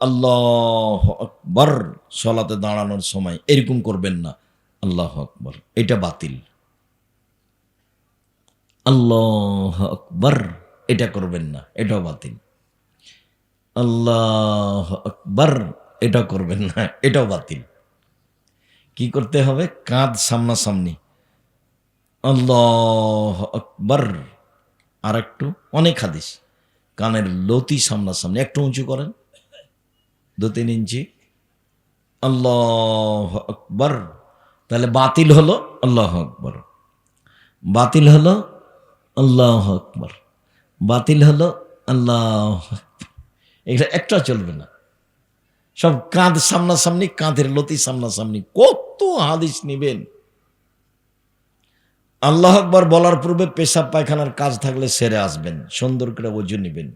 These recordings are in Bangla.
আল্লাহ আকবর সলাতে দাঁড়ানোর সময়। এরকম করবেন না। আল্লাহ আকবর। এটা বাতিল। আল্লাহ আকবর। এটা করবেন না। এটাও বাতিল। আল্লাহ আকবর। এটা করবেন না। এটাও বাতিল। কি করতে হবে? কাঁধ সামনাসামনি। আল্লাহ আকবর। আর একটু অনেক হাদিস। কানের লতি সামনাসামনি। একটু উঁচু করেন। দু তিন ইঞ্চি। আল্লাহ আকবর। তাহলে বাতিল হলো আল্লাহ আকবর। বাতিল হলো আল্লাহ আকবর। বাতিল হলো আল্লাহ এটা একটা চলবে না। সব কাঁধ সামনাসামনি, কাঁধের লতি সামনাসামনি। কত হাদিস নিবেন। আল্লাহ আকবর বলার পূর্বে পেশাব পায়খানার কাজ থাকলে সেরে আসবেন। সুন্দর করে ওজু নেবেন।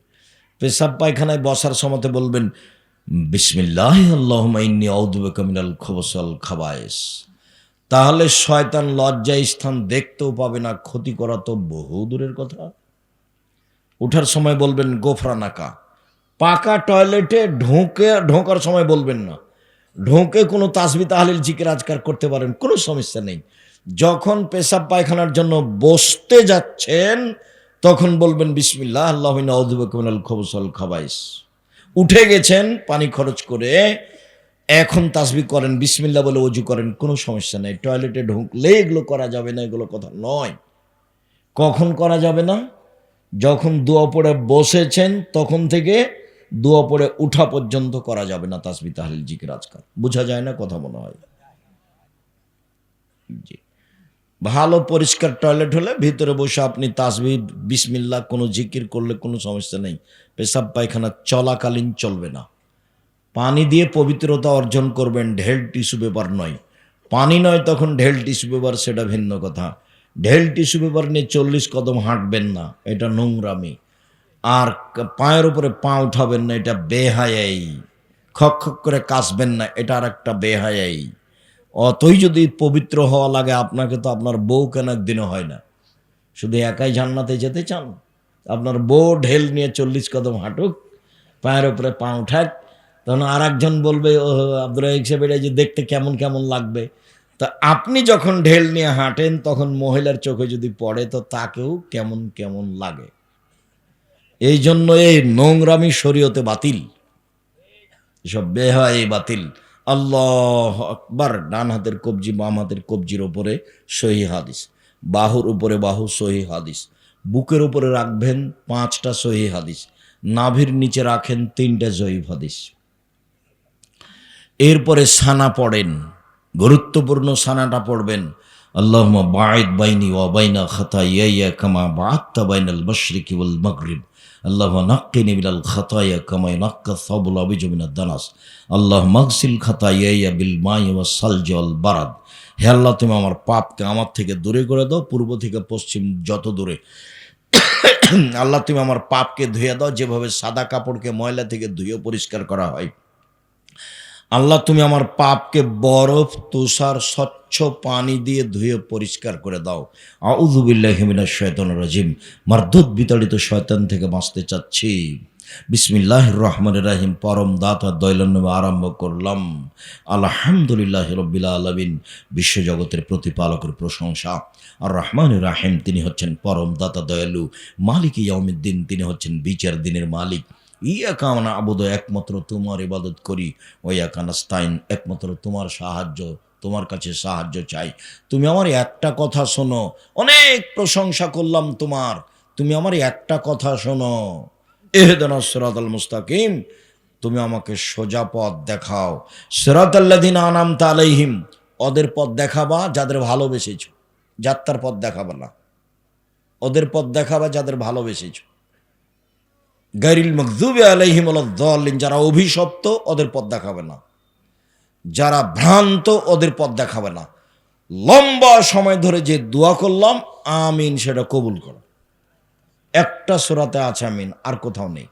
পেশাব পায়খানায় বসার সময়তে বলবেন বিসমিল্লাহ আল্লাহ ইন্নি অউদুবেকামিনাল খবসল খাবায়েস। তাহলে শয়তান লজ্জায় স্থান দেখতেও পাবে না, ক্ষতি করা তো বহু দূরের কথা। উঠার সময় বলবেন গোফরানাকা পাকা টয়লেটে ঢোকে, ঢোকার সময় বলবেন না। ঢোকে কোনো তাসবি তাহলিল জিকির আজকার করতে পারেন, কোনো সমস্যা নেই। যখন পেশাব পায়খানার জন্য বসতে যাচ্ছেন, তখন বলবেন, বিসমিল্লাহ, আল্লাহ অদুবকমিনাল খবসল খাবাইস উঠে গেছেন, পানি খরচ করে, এখন তাসবি করেন বিসমিল্লা বলে অজু করেন, কোনো সমস্যা নেই। টয়লেটে ঢুকলে এগুলো করা যাবে না, এগুলো কথা নয়। কখন করা যাবে না? যখন দোয়া পড়ে বসেছেন, তখন থেকে দোয়া পড়ে উঠা পর্যন্ত করা যাবে না তাসবি তাহলিল জিকির আজকাল। বোঝা যায় না, কথা মনে হয়? জি। ভালো পরিষ্কার টয়লেট হলে ভিতরে বসে আপনি তাসবি বিসমিল্লা, কোনো জিকির করলে কোনো সমস্যা নেই। পেশাব পায়খানা চলাকালীন চলবে না। পানি দিয়ে পবিত্রতা অর্জন করবেন, ঢেল টিস্যু পেপার নয়। পানি নয় তখন ঢেল টিস্যু পেপার, সেটা ভিন্ন কথা। ঢেল টিস্যু পেপার নিয়ে চল্লিশ কদম হাঁটবেন না, এটা নোংরামি। আর পায়ের উপরে পা উঠাবেন না, এটা বেহায়াই খক খক করে কাশবেন না, এটা আর একটা বেহায়াই অতই যদি পবিত্র হওয়া লাগে, আপনাকে তো আপনার বউ কেন একদিনও হয় না? শুধু একাই জান্নাতে যেতে চান? আপনার বউ ঢেল নিয়ে চল্লিশ কদম হাঁটুক, পায়ের উপরে পা উঠাক, তখন আর একজন বলবে ও আব্দুল হিসেবে যে দেখতে কেমন কেমন লাগবে? তা আপনি যখন ঢেল নিয়ে হাঁটেন, তখন মহিলার চোখে যদি পড়ে, তো তাকেও কেমন কেমন লাগে। এই জন্য এই নোংরামি শরীয়তে বাতিল। এসব বেহায় বাতিল। আল্লাহ আকবার, ডান হাতের কবজি বাম হাতের কবজির ওপরে সহি হাদিস, বাহুর উপরে বাহু সহি হাদিস, বুকের উপরে রাখবেন পাঁচটা সহি হাদিস, নাভির নিচে রাখেন তিনটা জয়ীব হাদিস। এরপরে সানা পড়েন, গুরুত্বপূর্ণ সানাটা পড়বেন আল্লাহ বায়দ বাইনি ওয়াবাইনা খাতা ইয়া ইয়া কামা বাত্তা বাইনাল মশরিকি ওয়াল মাগরিব। আল্লাহ নাক্কি নিবিলাল খাতায়া কামাই নাক্কা সাবুল আবিজমিনা দানাস। আল্লাহ মাগসিল খাতা ইয়া বিল মাই ওয়া সালজল বারাদ। হে আল্লাহ, তুমি আমার পাপকে আমার থেকে দূরে করে দাও, পূর্ব থেকে পশ্চিম যত দূরে। আল্লাহ, তুমি আমার পাপকে ধুয়ে দাও, যেভাবে সাদা কাপড়কে ময়লা থেকে ধুয়ে পরিষ্কার করা হয়। আল্লাহ, তুমি আমার পাপকে বরফ, তুষার, স্বচ্ছ পানি দিয়ে ধুয়ে পরিষ্কার করে দাও। আউজুবিল্লাহিমিনা শয়তন রাজিম। মারদুদ বিতাড়িত শয়তান থেকে বাঁচতে চাচ্ছি। বিসমিল্লাহ রহমান রাহিম। পরম দাতা দৈলন্নমে আরম্ভ করলাম। আলহামদুলিল্লাহ রব্বিল্লা আলমিন। বিশ্বজগতের প্রতিপালকের প্রশংসা। আর রহমান রাহিম, তিনি হচ্ছেন পরম দাতা দয়ালু। মালিক ইয়াউমিদ্দিন, তিনি হচ্ছেন বিচার দিনের মালিক। ইয়া কামনা আবুদ, একমাত্র তোমার ইবাদত করি। ওয়া কানাস্তাইন একমাত্র তোমার সাহায্য, তোমার কাছে সাহায্য চাই। তুমি আমার একটা কথা শোনো, অনেক প্রশংসা করলাম তোমার। তুমি আমার একটা কথা শোনো এহেদান সিরাত আল মুস্তাকিম, তুমি আমাকে সোজা পথ দেখাও। সিরাত আল্লাদিন আনাম তালাইহিম ওদের পথ দেখাবা যাদের ভালোবেসেছ। যাত্রার পথ দেখাবা না। ওদের পথ দেখাবা যাদের ভালোবেসেছ। গাইরিল মকদুবে আলাইহিম দলিন যারা অভিশপ্ত, ওদের পথ দেখাবে না। যারা ভ্রান্ত, ওদের পথ দেখাবে না। লম্বা সময় ধরে যে দোয়া করলাম, আমিন, সেটা কবুল করো। একটা সোরাতে আছে আমিন, আর কোথাও নেই।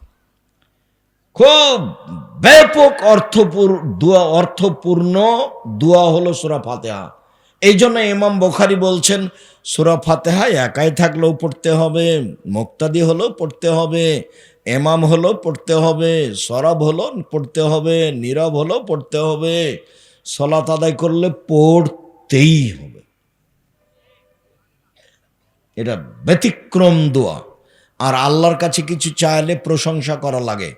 খুব ব্যাপক অর্থপুর, দোয়া, অর্থপূর্ণ দোয়া হলো সুরা ফাতেহা। এই জন্য ইমাম বখারি বলছেন, সুরা ফাতেহা একাই থাকলেও পড়তে হবে, মুক্তাদি হলেও পড়তে হবে। এমাম হলো পড়তে হবে, সরব হলো পড়তে হবে, নীরব হলো পড়তে হবে। সলাত আদায় করলে পড়তেই হবে। এটা ব্যতিক্রম দোয়া। আর আল্লাহর কাছে কিছু চাইলে প্রশংসা করা লাগে।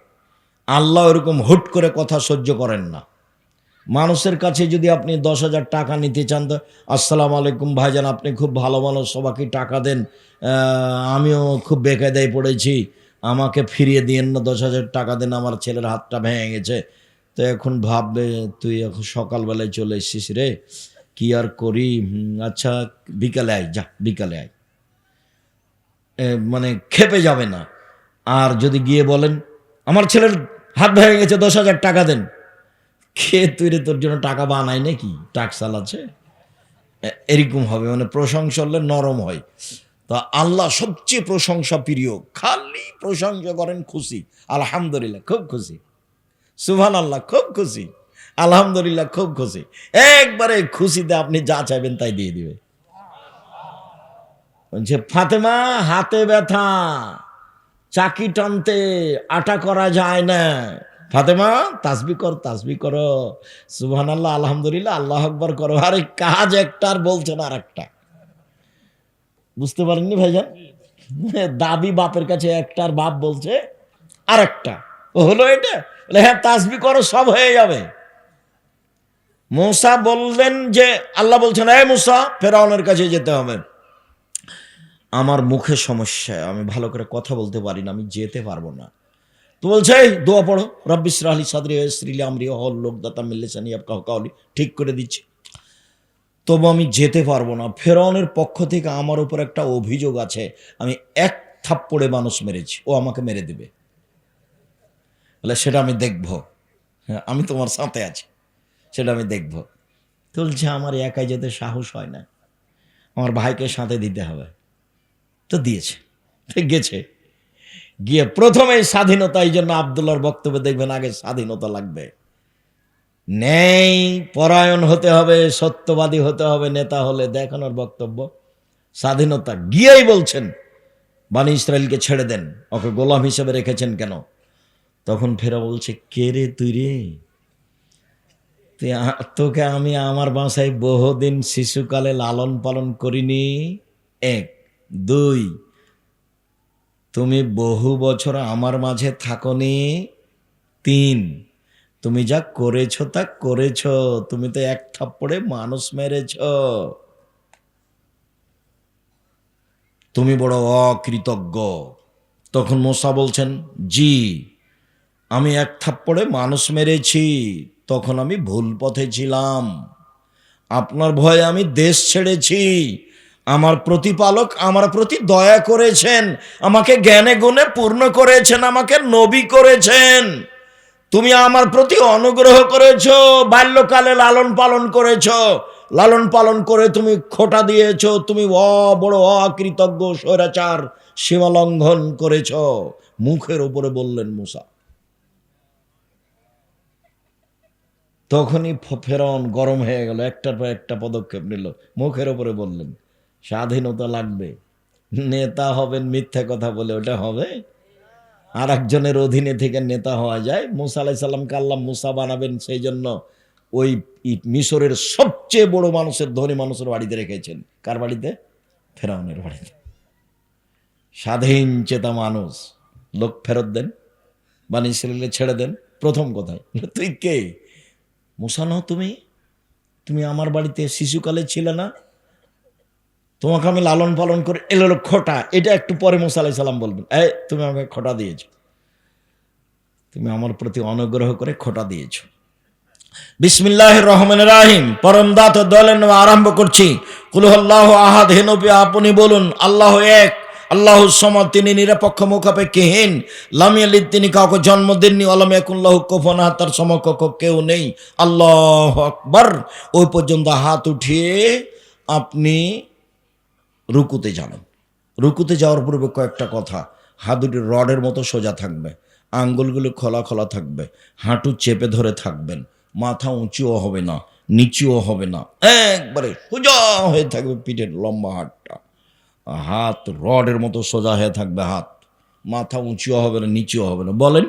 আল্লাহ এরকম হুট করে কথা সহ্য করেন না। মানুষের কাছে যদি আপনি দশ হাজার টাকা নিতে চান, তো আসসালামু আলাইকুম ভাইজান, আপনি খুব ভালো মানুষ, সবাইকে টাকা দেন। আমিও খুব বেকায়দায় পড়েছি। আমাকে ফিরিয়ে দিয়েন না, দশ হাজার টাকা দেন, আমার ছেলের হাতটা ভেঙে গেছে। তো এখন ভাববে, তুই এখন সকালবেলায় চলে এসেছিস রে, কি আর করি? আচ্ছা বিকালে আয়, যা, বিকালে আয়। মানে খেপে যাবে না। আর যদি গিয়ে বলেন, আমার ছেলের হাত ভেঙে গেছে, দশ হাজার টাকা দেন। কে তুই রে, তোর জন্য টাকা বানায় নাকি? টাকসাল আছে? এরকম হবে মানে প্রশংসা হলে নরম হয়। তা আল্লাহ সবচেয়ে প্রশংসা প্রিয়। খালি প্রশংসা করেন খুশি। আলহামদুলিল্লাহ, খুব খুশি। সুভান আল্লাহ খুব খুশি। আলহামদুলিল্লাহ, খুব খুশি। একবারে খুশিতে আপনি যা চাইবেন তাই দিয়ে দিবে। বলছে, ফাতেমা, হাতে ব্যথা। চাকি টানতে আটা করা যায় না। ফাতেমা, তাসবি কর, তাসবি করো। সুবহান আল্লাহ আলহামদুলিল্লাহ, আল্লাহ আকবর করো। আরে কাজ একটা আর বলছেন আর একটা বুঝতে পারেননি ভাইজান? দাবি বাপের কাছে একটা আর বাপ বলছে আর একটা হলো এটা? হ্যাঁ তাসবি করো, সব হয়ে যাবে। মোসা বললেন যে, আল্লাহ বলছেন, এই মুসা, ফেরাউনের কাছে যেতে হবে। আমার মুখে সমস্যা, আমি ভালো করে কথা বলতে পারি না, আমি যেতে পারব না। তো বলছে, এই, দোয়া পড়ো। রব্বিস রাহলি সাদরি শ্রীলি আমরি হল লোকদাতা মিল্লেসানি আপ কাউলি ঠিক করে দিচ্ছি। তবু আমি যেতে পারব না। ফেরাউনের পক্ষ থেকে আমার উপর একটা অভিযোগ আছে। আমি এক থাপ্পড়ে মানুষ মেরেছি। ও আমাকে মেরে দেবে। বলে সেটা আমি দেখব। হ্যাঁ আমি তোমার সাথে আছি। সেটা আমি দেখব। তুলছে, আমার একাই যেতে সাহস হয় না। আমার ভাইকে সাথে দিতে হবে। তো দিয়েছে। গেছে। গিয়ে প্রথমেই স্বাধীনতা, এই জন্য আবদুল্লার বক্তব্যে দেখবেন আগে স্বাধীনতা লাগবে। নেই পরায়ণ হতে হবে, সত্যবাদী হতে হবে নেতা হলে। দেখানোর বক্তব্য। স্বাধীনতা গিয়েই বলছেন, বানি ইসরায়েলকে ছেড়ে দেন, ওকে গোলাম হিসেবে রেখেছেন কেন? তখন ফেরা বলছে, কে রে তুই রে? তোকে আমি আমার বাসায় বহুদিন শিশুকালে লালন পালন করিনি। এক। দুই। তুমি বহু বছর আমার মাঝে থাকনি। তিন। তুমি যা করেছ তা করেছ, তুমি তো এক থাপ্পড়ে মানুষ মেরেছ। তুমি বড় অকৃতজ্ঞ। তখন মোসা বলছেন, জি, আমি এক থাপ্পড়ে মানুষ মেরেছি, তখন আমি ভুল পথে ছিলাম। আপনার ভয়ে আমি দেশ ছেড়েছি, আমার প্রতিপালক আমার প্রতি দয়া করেছেন, আমাকে জ্ঞানে গুণে পূর্ণ করেছেন, আমাকে নবী করেছেন। তুমি আমার প্রতি অনুগ্রহ করেছ, বাল্যকালে লালন পালন করেছ। লালন পালন করে তুমি খোটা দিয়েছ, তুমি অ, বড় অকৃতজ্ঞ স্বৈরাচার সীমা লঙ্ঘন করেছ। মুখের উপরে বললেন মুসা। তখনই ফেরন গরম হয়ে গেল, একটার পর একটা পদক্ষেপ নিল। মুখের ওপরে বললেন, স্বাধীনতা লাগবে। নেতা হবেন মিথ্যা কথা বলে, ওটা হবে? আর একজনের অধীনে থেকে নেতা হওয়া যায়। মুসা আলাই সাল্লামকে আল্লাহ মুসা বানাবেন সেই জন্য ওই মিশরের সবচেয়ে বড় মানুষের, ধনী মানুষের বাড়িতে রেখেছেন। কার বাড়িতে? ফেরাউনের বাড়িতে। স্বাধীন চেতা মানুষ। লোক ফেরত দেন, বানি ইসরায়েলে ছেড়ে দেন। প্রথম কথায় তুই কে? মুসা নও তুমি? তুমি আমার বাড়িতে শিশুকালে ছিলে না? তোমাকে আমি লালন পালন করে এলো খোটা। এটা একটু পরে মুসা সাল্লাম বলবেন, এই, তুমি আমাকে খোটা দিয়েছ। তুমি আমার প্রতি অনুগ্রহ করে খোটা দিয়েছ। বিসমিল্লাহ রহমান রাহিম। পরম দাত দলেন আরম্ভ করছি। কুলহল্লাহ আহাদ হেনপি আপনি বলুন, আল্লাহ এক, আল্লাহ সমাদ, তিনি নিরপেক্ষ, মুখাপেক্ষীহীন। লামিয়ালিদ তিনি কাউকে জন্ম দেননি আলম একুল্লাহ কোফনা তার সমকক্ষ কেউ নেই। আল্লাহ আকবর। ওই পর্যন্ত হাত উঠিয়ে আপনি রুকুতে যাবেন রুকুতে যাওয়ার পূর্বে কয়েকটা কথা। হাত দুটি রডের মতো সোজা থাকবে। আঙ্গুলগুলো খোলা খোলা থাকবে। হাঁটু চেপে ধরে থাকবেন। মাথা উঁচুও হবে না, নিচুও হবে না। একবারে সোজা হয়ে থাকবে পিঠের লম্বা হাতটা। হাত রডের মতো সোজা হয়ে থাকবে হাত। মাথা উঁচুও হবে না, নিচুও হবে না। বলেন,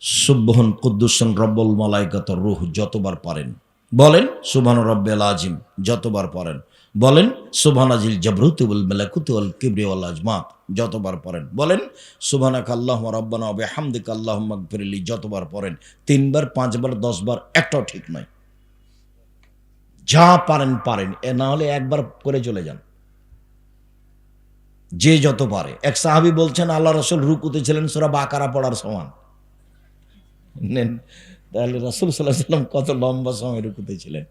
সুবহন কুদ্দুসন রব্বুল মালাইকাত রুহ যতবার পারেন। বলেন, সুবহান রব্বেল আজিম যতবার পারেন। বলেন সুবহান আজিল জাবরুতুল মেলাকুতুল কিবরিওয়াল আজমাত যতবার পড়েন, বলেন, সুবহানাক আল্লাহ রব্বানা হবে হামদিক আল্লাহ মাগফিরলি যতবার পড়েন, তিনবার, পাঁচবার, দশবার, একটাও ঠিক নয়। যা পারেন পারেন, এ না হলে একবার করে চলে যান। যে যত পারে। এক সাহাবি বলছেন, আল্লাহ রসুল রুকুতে ছিলেন, সোরা বাকারা পড়ার সমান। নেন, তাহলে রসুল সাল্লাহ সাল্লাম কত লম্বা সময় রুকুতে ছিলেন।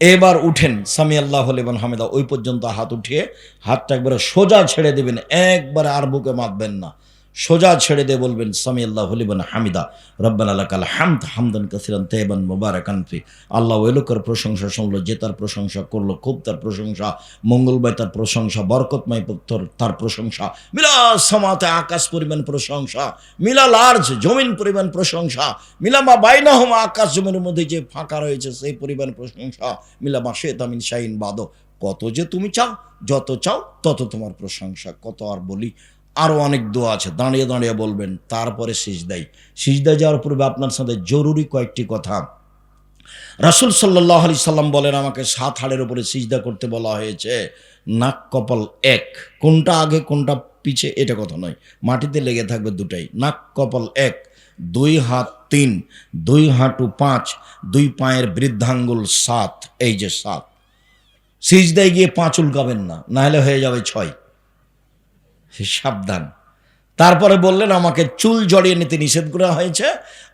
এবার উঠেন, সামি আল্লাহ আলিবান হামিদা, ওই পর্যন্ত হাত উঠিয়ে হাতটা একবারে সোজা ছেড়ে দেবেন, একবারে আর বুকে মাতবেন না। সোজা ছেড়ে দিয়ে বলবেন সামি আল্লাহ হলিবান হামিদা, রব্বান আল্লাহ কাল হামদ, হামদান কাসিরান তেহবান মোবারকান ফি। আল্লাহ ওই প্রশংসা শুনলো, যে তার প্রশংসা করল, খুব তার প্রশংসা, মঙ্গলময় তার প্রশংসা, বরকতময় পুত্র তার প্রশংসা মিলা সমাতে আকাশ পরিমাণ প্রশংসা, মিলা লার্জ জমিন পরিমাণ প্রশংসা, মিলা মা বাইনাহম আকাশ জমিনের মধ্যে যে ফাঁকা রয়েছে সেই পরিমাণ প্রশংসা, মিলা মা শেত আমিন শাহিন বাদো কত যে তুমি চাও, যত চাও, তত তোমার প্রশংসা, কত আর বলি আরও অনেক দোয়া আছে। দাঁড়িয়ে দাঁড়িয়ে বলবেন, তারপরে সিজদাই সিজদায় যাওয়ার পূর্বে আপনার সাথে জরুরি কয়েকটি কথা। রাসুল সাল্লাহ আলি সাল্লাম বলেন, আমাকে সাত হাড়ের উপরে সিজদা করতে বলা হয়েছে। নাক কপাল এক। কোনটা আগে, কোনটা পিছে, এটা কথা নয়। মাটিতে লেগে থাকবে দুটাই। নাক কপাল এক, দুই হাত তিন, দুই হাঁটু পাঁচ, দুই পায়ের বৃদ্ধাঙ্গুল সাত। এই যে সাত। সিজদায় গিয়ে পাঁচ উল্কাবেন না, নাহলে হয়ে যাবে ছয়। সাবধান। তারপরে বললেন, আমাকে চুল জড়িয়ে নিতে নিষেধ করা হয়েছে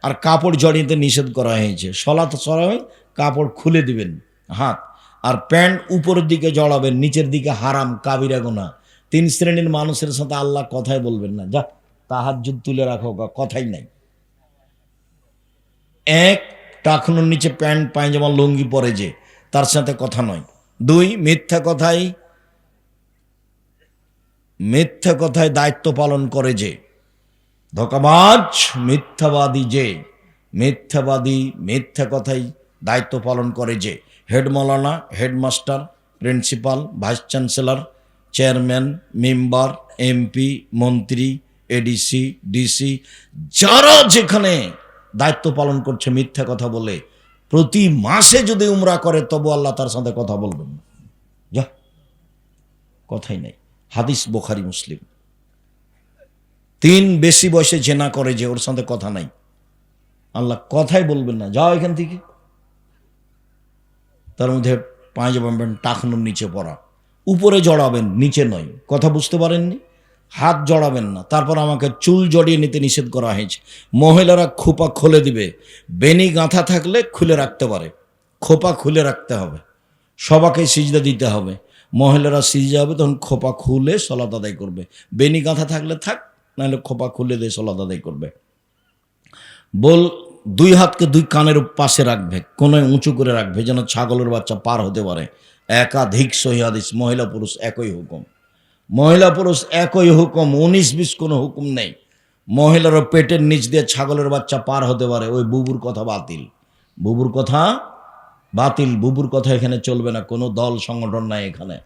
আর কাপড় জড়িয়ে নিতে নিষেধ করা হয়েছে। সলাত সরাই কাপড় খুলে দিবেন, হাত, আর প্যান্ট উপরের দিকে জড়াবেন, নিচের দিকে হারাম, কাবিরা গোনা তিন শ্রেণির মানুষের সাথে আল্লাহ কথাই বলবেন না। যা তাহার যুদ্ধ তুলে রাখো, কথাই নাই। এক, টাকনুর নিচে প্যান্ট, পায়জামা, লুঙ্গি পরে যে, তার সাথে কথা নয়। দুই, মিথ্যা কথাই মিথ্যা কথায় দায়িত্ব পালন করে যে। ধোকাবাজ, মিথ্যাবাদী যে। মিথ্যাবাদী, মিথ্যা কথাই দায়িত্ব পালন করে যে। হেড মৌলানা, headmaster, principal, vice chancellor, chairman, member, MP, মন্ত্রী, এডিসি, ডিসি, যারা যেখানে দায়িত্ব পালন করছে মিথ্যা কথা বলে, প্রতি মাসে যদি উমরা করে, তবু আল্লাহ তার সাথে কথা বলবেন না। যা, কথাই নাই। হাদিস বোখারি, মুসলিম। তিন বেশি বয়সে জেনা করে যে ওর সাথে কথা নাই। আল্লাহ কথাই বলবেন না, যাও এখান থেকে। তার মধ্যে পাঁচ বাম্বেন টাকনুর নিচে পড়া। উপরে জড়াবেন, নিচে নয়। কথা বুঝতে পারেননি? হাত জড়াবেন না। তারপর আমাকে চুল জড়িয়ে নিতে নিষেধ করা হয়েছে। মহিলারা খোপা খুলে দিবে। বেনি গাঁথা থাকলে খুলে রাখতে পারে। খোপা খুলে রাখতে হবে। সবাকে সিজদা দিতে হবে। মহিলারা সিজে হবে তখন খোপা খুলে সলাত আদায় করবে। বেনি গাঁথা থাকলে থাক, নাহলে খোপা খুলে দিয়ে সলাত আদায় করবে। বল, দুই হাতকে দুই কানের পাশে রাখবে কোনো উঁচু করে রাখবে, যেন ছাগলের বাচ্চা পার হতে পারে। একাধিক সহিদিস মহিলা পুরুষ একই হুকুম। মহিলা পুরুষ একই হুকুম, উনিশ বিশ কোনো হুকুম নেই। মহিলারও পেটের নিচ দিয়ে ছাগলের বাচ্চা পার হতে পারে, ওই বুবুর কথা বাতিল। বুবুর কথা বাতিল বুবুর কথা এখানে চলবে না, কোনো দল সংগঠন নাই এখানে।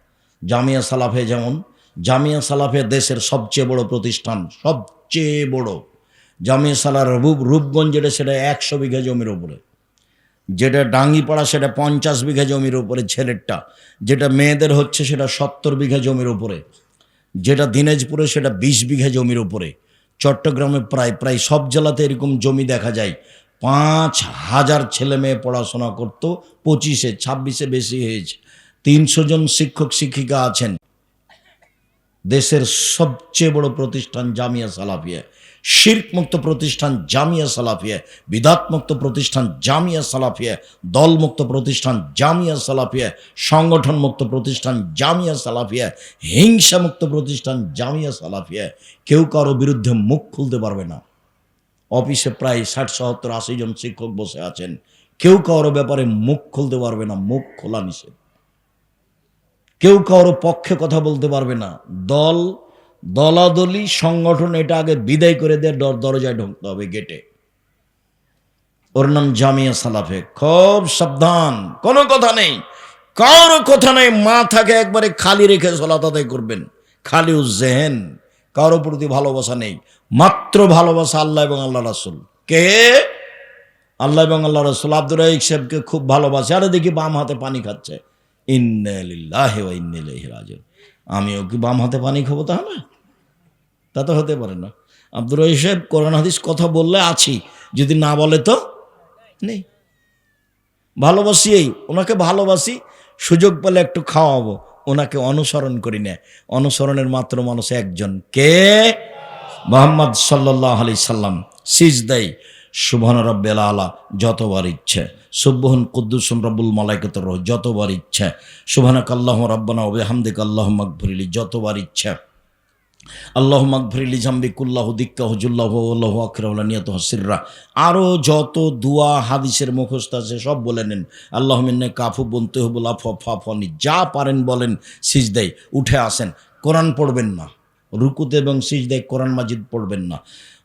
জামিয়া সালাফে যেমন, জামিয়া সালাফে দেশের সবচেয়ে বড় প্রতিষ্ঠান, সবচেয়ে বড়। জামিয়া সালার রূপ রূপগঞ্জ যেটা, সেটা একশো বিঘা জমির উপরে। যেটা ডাঙ্গিপাড়া, সেটা পঞ্চাশ বিঘা জমির উপরে ছেলেরটা। যেটা মেয়েদের হচ্ছে, সেটা সত্তর বিঘা জমির উপরে। যেটা দিনাজপুরে, সেটা বিশ বিঘা জমির উপরে। চট্টগ্রামে প্রায় প্রায় সব জেলাতে এরকম জমি দেখা যায়। পাঁচ হাজার ছেলে মেয়ে পড়াশোনা করত, পঁচিশে, ছাব্বিশে বেশি হয়েছে। তিনশো জন শিক্ষক, শিক্ষিকা আছেন। দেশের সবচেয়ে বড় প্রতিষ্ঠান জামিয়া সালাফিয়া। শির্ক মুক্ত প্রতিষ্ঠান জামিয়া সালাফিয়া। বিদাত মুক্ত প্রতিষ্ঠান জামিয়া সালাফিয়া। দলমুক্ত প্রতিষ্ঠান জামিয়া সালাফিয়া। সংগঠন মুক্ত প্রতিষ্ঠান জামিয়া সালাফিয়া। হিংসা মুক্ত প্রতিষ্ঠান জামিয়া সালাফিয়া। কেউ কারও বিরুদ্ধে মুখ খুলতে পারবে না। অফিসে প্রায় ষাট, সত্তর, আশি জন শিক্ষক বসে আছেন। কেউ কারও ব্যাপারে মুখ খুলতে পারবে না, মুখ খোলা নিষেধ। কেউ কারও পক্ষে কথা বলতে পারবে না। দল, দলাদলি, সংগঠন, এটা আগে বিদায় করে দিয়ে দর, দরজায় ঢুকতে হবে গেটে ওর নাম জামিয়া সালাফে। খুব সাবধান, কোনো কথা নেই। কারও কথা নেই, মাথাকে একবারে খালি রেখে সলাত আদায় করবেন। খালি জেহেন কারও প্রতি ভালোবাসা নেই। মাত্র ভালোবাসা আল্লাহ এবং আল্লাহ রাসুল। কে? আল্লাহ এবং আল্লাহ রসুল। আব্দুর রাহিক সাহেবকে খুব ভালোবাসে। আরে দেখি বাম হাতে পানি খাচ্ছে। ইন্নালিল্লাহ ওয়া ইন্না ইলাইহি রাজিউন। আমিও কি বাম হাতে পানি খাব তাহলে? তা তো হতে পারে না। আব্দুর রহিক সাহেব কোরআন হাদিস কথা বললে আছি। যদি না বলে তো নেই। ভালোবাসি এই। ওনাকে ভালোবাসি। সুযোগ পেলে একটু খাওয়াবো। ওনাকে অনুসরণ করি না। অনুসরণের মাত্র মানুষ একজন। কে? মোহাম্মদ সাল্লাহ আলি সাল্লাম। সিজ দেয় সুবহান রব্বেল আলা, যতবার ইচ্ছে। সুবহন কুদ্দুসুন রব্বুল মালাইকতর যতবার ইচ্ছে। সুবহানাক আল্লাহ রব্বানা ওবে হামদিক আল্লাহ মাকভুরিলি যতবার ইচ্ছে। আল্লাহ মাকভরিলি জাম্বি কুল্লাহ দিক্কা, হুজুল্লাহ আল্লাহ আকরাউল্লা নিয়ত আরও যত দুয়া হাদিসের মুখস্থ আছে সব বলে নেন। আল্লাহ মিন্নে কাফু বনতে হবুল আফ ফাফনি যা পারেন বলেন সিজদাই উঠে আসেন। কোরআন পড়বেন না। রুকুতে এবং সিজদাই কোরআন মাজিদ পড়বেন না।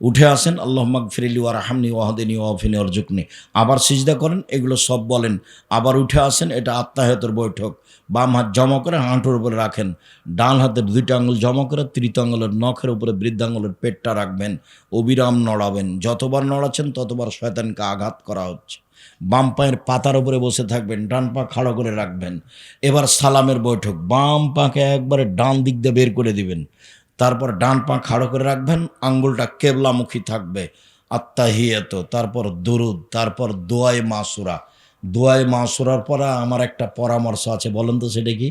উঠে আসেন আল্লাহ মাগফিরিলি ওয়া রাহামনি ওয়াহদিনী ওয়াফিনী অর্জুকনি আবার সিজদা করেন, এগুলো সব বলেন। আবার উঠে আসেন, এটা আত্মাহতের বৈঠক। বাম হাত জমা করে হাঁটুর উপরে রাখেন। ডান হাতের দুইটা আঙুল জমা করে তৃতীয় আঙুলের নখের উপরে বৃদ্ধাঙ্গুলের পেটটা রাখবেন। অবিরাম নড়াবেন। যতবার নড়াচ্ছেন, ততবার শয়তানকে আঘাত করা হচ্ছে। বাম পায়ের পাতার উপরে বসে থাকবেন, ডান পা খাড়ো করে রাখবেন। এবার সালামের বৈঠক। বাম পাকে একবারে ডান দিক দিয়ে বের করে দিবেন। তারপর ডান পা খাড়ো করে রাখবেন, আঙ্গুলটা কেবলামুখী থাকবে আত্মাহিয়াত তারপর দুরুদ, তারপর দোয়াই মাসুরা। দোয়াই মাসুরার পরে আমার একটা পরামর্শ আছে, বলেন তো সেটা কি?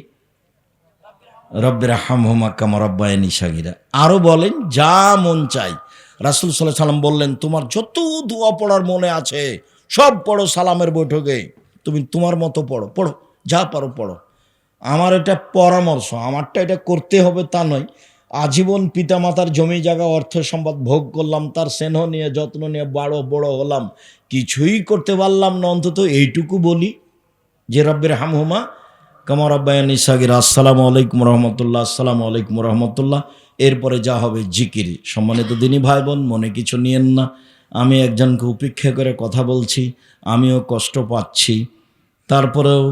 রব্বের হামহুমা কামা রব্বায়নি সাগিরা। আরও বলেন, যা মন চাই। রাসুল সাল্লাহ সাল্লাম বললেন, তোমার যত দোয়া পড়ার মনে আছে, সব পড়ো সালামের বৈঠকে। তুমি তোমার মতো পড়ো পড়ো, যা পারো পড়ো। আমার এটা পরামর্শ, আমারটা এটা করতে হবে তা নয়। আজীবন পিতামাতার জমি জায়গা, অর্থ সম্পদ ভোগ করলাম, তার স্নেহ নিয়ে, যত্ন নিয়ে বড় বড় হলাম। কিছুই করতে পারলাম না, অন্তত এইটুকু বলি যে রব্বের হামহুমা কামার আব্বায়ানি সাগির, আসসালামু আলাইকুম রহমতুল্লাহ, আসসালামু আলাইকুম রহমতুল্লাহ। এরপরে যা হবে জিকির। সম্মানিত দিনী ভাই বোন মনে কিছু নিয়েন না। আমি একজনকে উপেক্ষা করে কথা বলছি, আমিও কষ্ট পাচ্ছি। তারপরেও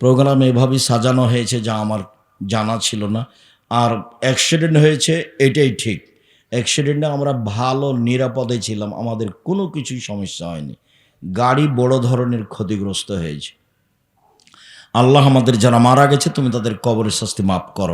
প্রোগ্রাম এভাবেই সাজানো হয়েছে যা আমার জানা ছিল না। আর অ্যাক্সিডেন্ট হয়েছে, এটাই ঠিক। অ্যাক্সিডেন্টে আমরা ভালো, নিরাপদে ছিলাম, আমাদের কোনো কিছুই সমস্যা হয়নি। গাড়ি বড় ধরনের ক্ষতিগ্রস্ত হয়েছে। আল্লাহ আমাদের যারা মারা গেছে, তুমি তাদের কবরের শাস্তি মাফ করো।